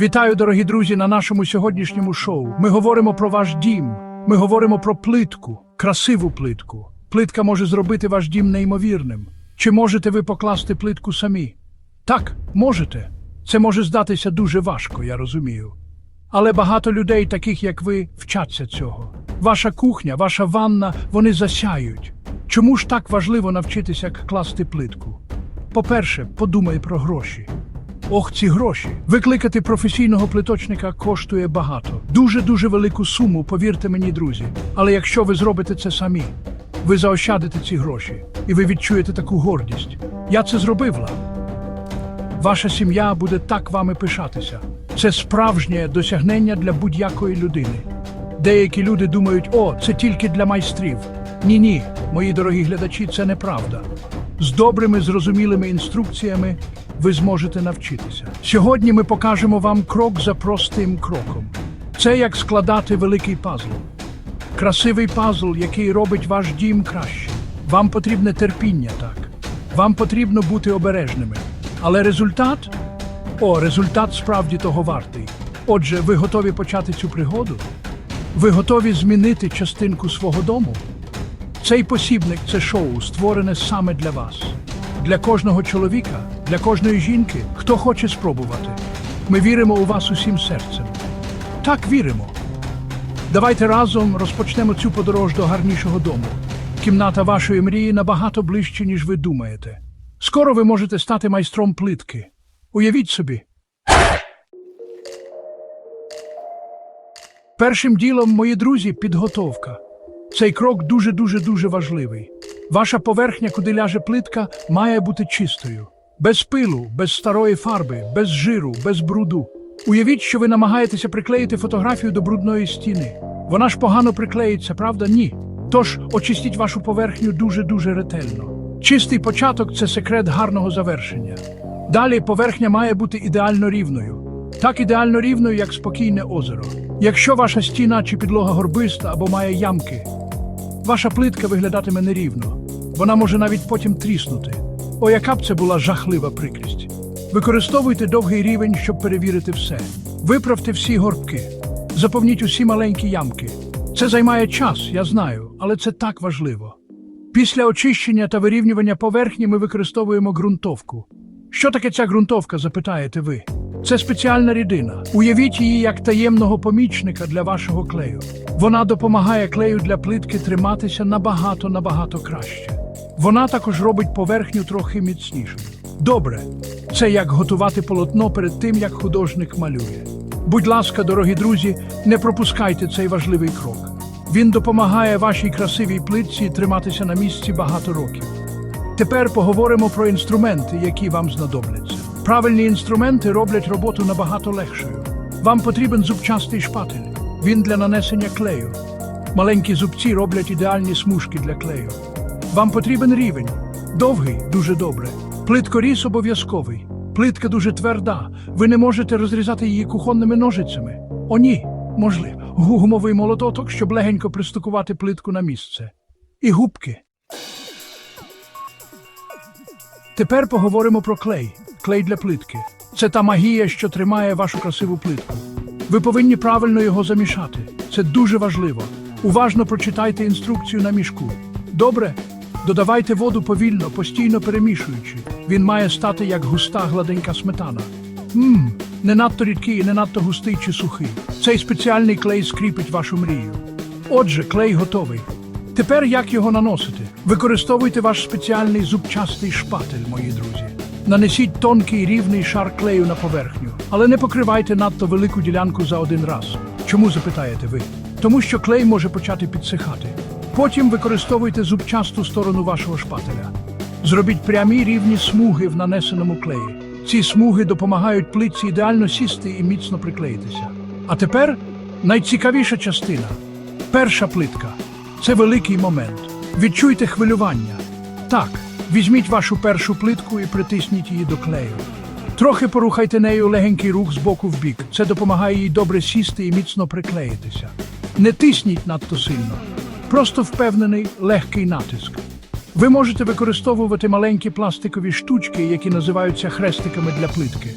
Вітаю, дорогі друзі, на нашому сьогоднішньому шоу. Ми говоримо про ваш дім. Ми говоримо про плитку, красиву плитку. Плитка може зробити ваш дім неймовірним. Чи можете ви покласти плитку самі? Так, можете. Це може здатися дуже важко, я розумію. Але багато людей, таких як ви, вчаться цього. Ваша кухня, ваша ванна, вони засяють. Чому ж так важливо навчитися класти плитку? По-перше, подумай про гроші. Ох, ці гроші. Викликати професійного плиточника коштує багато. Дуже-дуже велику суму, повірте мені, друзі. Але якщо ви зробите це самі, ви заощадите ці гроші, і ви відчуєте таку гордість. Я це зробила. Ваша сім'я буде так вами пишатися. Це справжнє досягнення для будь-якої людини. Деякі люди думають, о, це тільки для майстрів. Ні, ні, мої дорогі глядачі, це неправда. З добрими зрозумілими інструкціями ви зможете навчитися. Сьогодні ми покажемо вам крок за простим кроком. Це як складати великий пазл. Красивий пазл, який робить ваш дім краще. Вам потрібне терпіння, так. Вам потрібно бути обережними. Але результат? О, результат справді того вартий. Отже, ви готові почати цю пригоду? Ви готові змінити частинку свого дому? Цей посібник це шоу, створене саме для вас. Для кожного чоловіка, для кожної жінки, хто хоче спробувати. Ми віримо у вас усім серцем. Так віримо. Давайте разом розпочнемо цю подорож до гарнішого дому. Кімната вашої мрії набагато ближче, ніж ви думаєте. Скоро ви можете стати майстром плитки. Уявіть собі. Першим ділом, мої друзі, підготовка. Цей крок дуже-дуже дуже важливий. Ваша поверхня, куди ляже плитка, має бути чистою. Без пилу, без старої фарби, без жиру, без бруду. Уявіть, що ви намагаєтеся приклеїти фотографію до брудної стіни. Вона ж погано приклеїться, правда? Ні. Тож очистіть вашу поверхню дуже-дуже ретельно. Чистий початок це секрет гарного завершення. Далі поверхня має бути ідеально рівною. Так ідеально рівною, як спокійне озеро. Якщо ваша стіна чи підлога горбиста або має ямки, ваша плитка виглядатиме нерівно. Вона може навіть потім тріснути. О, яка б це була жахлива прикрість. Використовуйте довгий рівень, щоб перевірити все. Виправте всі горбки, заповніть усі маленькі ямки. Це займає час, я знаю, але це так важливо. Після очищення та вирівнювання поверхні ми використовуємо ґрунтовку. Що таке ця ґрунтовка, запитаєте ви? Це спеціальна рідина. Уявіть її як таємного помічника для вашого клею. Вона допомагає клею для плитки триматися набагато набагато краще. Вона також робить поверхню трохи міцнішою. Добре, це як готувати полотно перед тим, як художник малює. Будь ласка, дорогі друзі, не пропускайте цей важливий крок. Він допомагає вашій красивій плитці триматися на місці багато років. Тепер поговоримо про інструменти, які вам знадобляться. Правильні інструменти роблять роботу набагато легшою. Вам потрібен зубчастий шпатель. Він для нанесення клею. Маленькі зубці роблять ідеальні смужки для клею. Вам потрібен рівень. Довгий, дуже добре. Плиткоріз обов'язковий. Плитка дуже тверда. Ви не можете розрізати її кухонними ножицями. О, ні, можливо. Гумовий молоток, щоб легенько пристукувати плитку на місце. І губки. Тепер поговоримо про клей. Клей для плитки. Це та магія, що тримає вашу красиву плитку. Ви повинні правильно його замішати. Це дуже важливо. Уважно прочитайте інструкцію на мішку. Добре? Додавайте воду повільно, постійно перемішуючи. Він має стати як густа гладенька сметана. Мм, не надто рідкий і не надто густий чи сухий. Цей спеціальний клей скріпить вашу мрію. Отже, клей готовий. Тепер як його наносити? Використовуйте ваш спеціальний зубчастий шпатель, мої друзі. Нанесіть тонкий рівний шар клею на поверхню, але не покривайте надто велику ділянку за один раз. Чому запитаєте ви? Тому що клей може почати підсихати. Потім використовуйте зубчасту сторону вашого шпателя. Зробіть прямі рівні смуги в нанесеному клеї. Ці смуги допомагають плитці ідеально сісти і міцно приклеїтися. А тепер найцікавіша частина перша плитка. Це великий момент. Відчуйте хвилювання. Так, візьміть вашу першу плитку і притисніть її до клею. Трохи порухайте нею легенький рух з боку в бік. Це допомагає їй добре сісти і міцно приклеїтися. Не тисніть надто сильно. Просто впевнений легкий натиск. Ви можете використовувати маленькі пластикові штучки, які називаються хрестиками для плитки.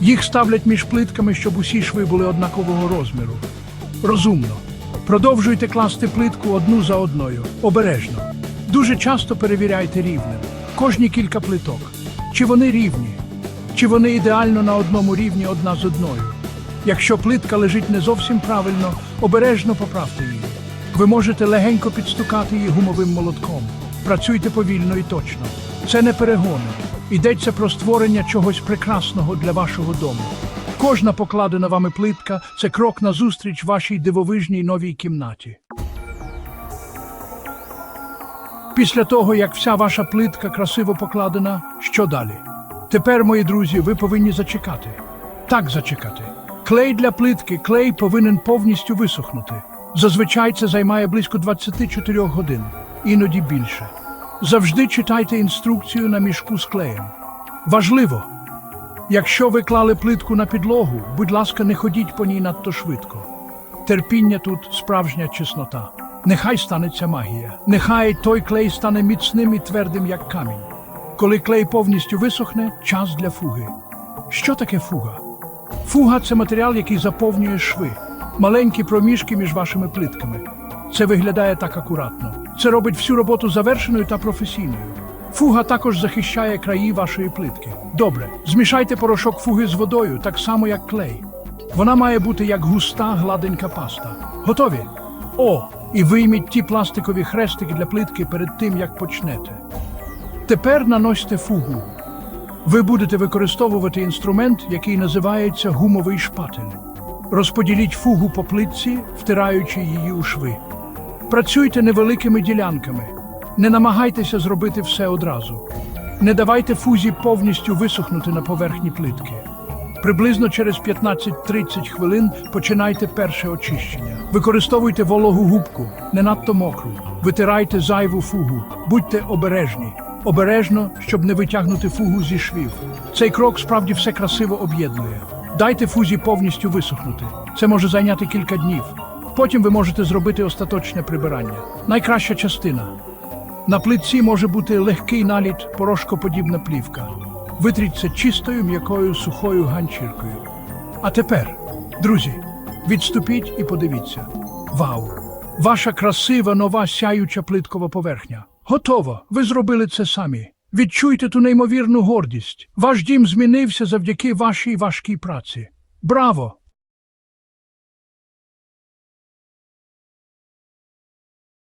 Їх ставлять між плитками, щоб усі шви були однакового розміру. Розумно. Продовжуйте класти плитку одну за одною, обережно. Дуже часто перевіряйте рівнем. Кожні кілька плиток. Чи вони рівні? Чи вони ідеально на одному рівні одна з одною? Якщо плитка лежить не зовсім правильно, обережно поправте її. Ви можете легенько підстукати її гумовим молотком. Працюйте повільно і точно. Це не перегони. Йдеться про створення чогось прекрасного для вашого дому. Кожна покладена вами плитка це крок назустріч вашій дивовижній новій кімнаті. Після того, як вся ваша плитка красиво покладена, що далі? Тепер, мої друзі, ви повинні зачекати. Так зачекати. Клей для плитки, клей повинен повністю висохнути. Зазвичай це займає близько 24 годин, іноді більше. Завжди читайте інструкцію на мішку з клеєм. Важливо! Якщо ви клали плитку на підлогу, будь ласка, не ходіть по ній надто швидко. Терпіння тут справжня чеснота. Нехай станеться магія. Нехай той клей стане міцним і твердим, як камінь. Коли клей повністю висохне, час для фуги. Що таке фуга? Фуга це матеріал, який заповнює шви, маленькі проміжки між вашими плитками. Це виглядає так акуратно. Це робить всю роботу завершеною та професійною. Фуга також захищає краї вашої плитки. Добре, змішайте порошок фуги з водою, так само як клей. Вона має бути як густа, гладенька паста. Готові? О, і вийміть ті пластикові хрестики для плитки перед тим, як почнете. Тепер наносьте фугу. Ви будете використовувати інструмент, який називається гумовий шпатель. Розподіліть фугу по плитці, втираючи її у шви. Працюйте невеликими ділянками. Не намагайтеся зробити все одразу. Не давайте фузі повністю висохнути на поверхні плитки. Приблизно через 15-30 хвилин починайте перше очищення. Використовуйте вологу губку, не надто мокру. Витирайте зайву фугу. Будьте обережні. Обережно, щоб не витягнути фугу зі швів. Цей крок справді все красиво об'єднує. Дайте фузі повністю висохнути. Це може зайняти кілька днів. Потім ви можете зробити остаточне прибирання. Найкраща частина. На плитці може бути легкий наліт, порошкоподібна плівка. Витріть це чистою м'якою сухою ганчіркою. А тепер, друзі, відступіть і подивіться. Вау! Ваша красива нова сяюча плиткова поверхня. Готово! Ви зробили це самі. Відчуйте ту неймовірну гордість. Ваш дім змінився завдяки вашій важкій праці. Браво!